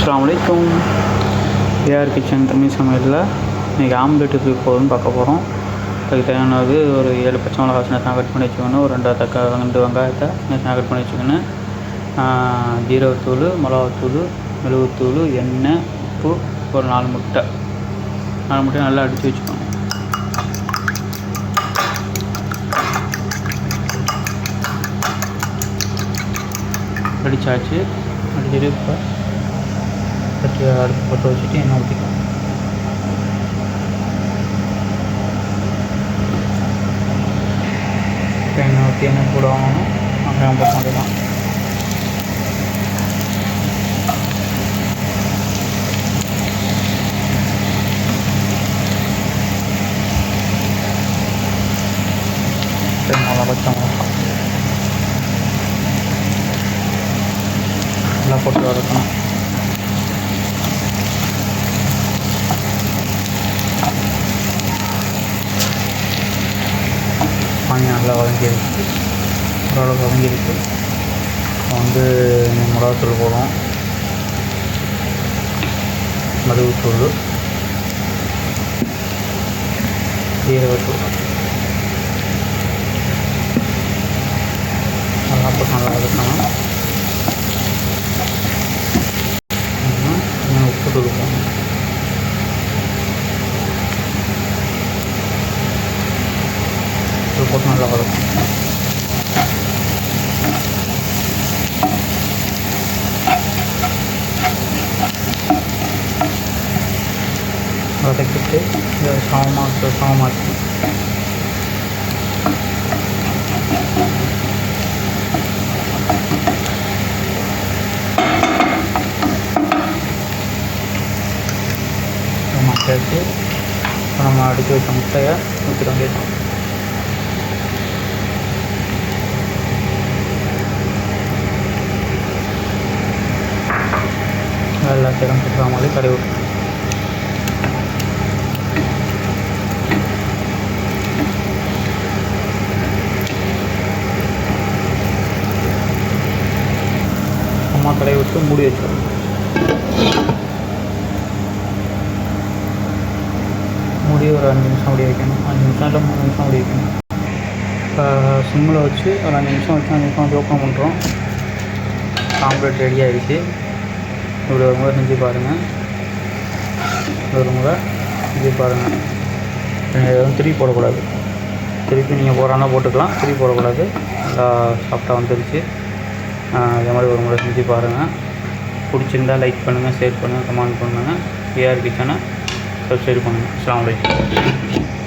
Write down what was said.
அஸ்லாம் வலைக்கும் AR kitchen Tamil சமையலில் இன்றைக்கி ஆம்லெட் எப்படி போகுதுன்னு பார்க்க போகிறோம் அதுக்கு தேவையானது ஒரு ஏழு பச்சை மிளகா சின்ன கட் பண்ணி வச்சுக்கணும். ஒரு ரெண்டு தக்காளி ரெண்டு வெங்காயத்தை சின்ன கட் பண்ணி வச்சுக்கணும். ஜீரகத்தூள் மிளகாத்தூள் மிளகுத்தூள் எண்ணெய் உப்பு ஒரு நாலு முட்டை. நாலு முட்டையை நல்லா அடித்து வச்சுக்கணும். அடித்தாச்சு அடிச்சுட்டு இப்போ பற்றி அடுப்பு பற்ற வச்சுட்டு எண்ணெய் ஊற்றிக்கலாம் இப்போ எண்ணெய் ஊற்றி எண்ணெய் கூட வாங்கணும் வெங்காயம் நல்லா பச்சை ஓரளவுக்கு வதங்கிருக்கு வந்து மிளகாத்தூள் போடும் மதுவுத்தூள் ஜீரகத்தூள் நல்லா போட்டு நல்லா வதக்கணும். உப்பு தூள் போடணும் உப்பு போட்டு நல்லா வதக்கணும் வதக்கிட்டு இதை சமமாக சமமாக்கி. மாட்டாச்சு நம்ம அடித்து வச்ச முட்டையை ஊற்றிட வேண்டியது எல்லாத்தையும் சுற்றுற மாதிரி கறி அம்மா கடையை விட்டு மூடி வச்சிடும் மூடி ஒரு அஞ்சு நிமிஷம் அப்படி வைக்கணும். அஞ்சு நிமிஷம் இல்லை மூணு நிமிஷம் அப்படி வைக்கணும். இப்போ சிம்மில் வச்சு ஒரு அஞ்சு நிமிஷம் வச்சு அஞ்சு நிமிஷம் வச்சு ஓப்பன் பண்ணுறோம் ஆம்லேட் ரெடி ஆகிடுச்சு இப்படி ஒரு முறை செஞ்சு பாருங்கள் ஒரு முறை செஞ்சு பாருங்கள் நீங்கள் எதுவும் திருப்பி போடக்கூடாது. திருப்பி நீங்கள் போடுறானா போட்டுக்கலாம். திருப்பி போடக்கூடாது. நல்லா சாஃப்டாக வந்துருச்சு. அதே மாதிரி ஒரு முறை செஞ்சு பாருங்கள் பிடிச்சிருந்தா லைக் பண்ணுங்கள் ஷேர் பண்ணுங்கள் கமெண்ட் பண்ணுங்கள் ஏஆர் கிச்சனை சப்ஸ்கிரைப் பண்ணுங்கள் அஸ்லாம் வலைக்கம்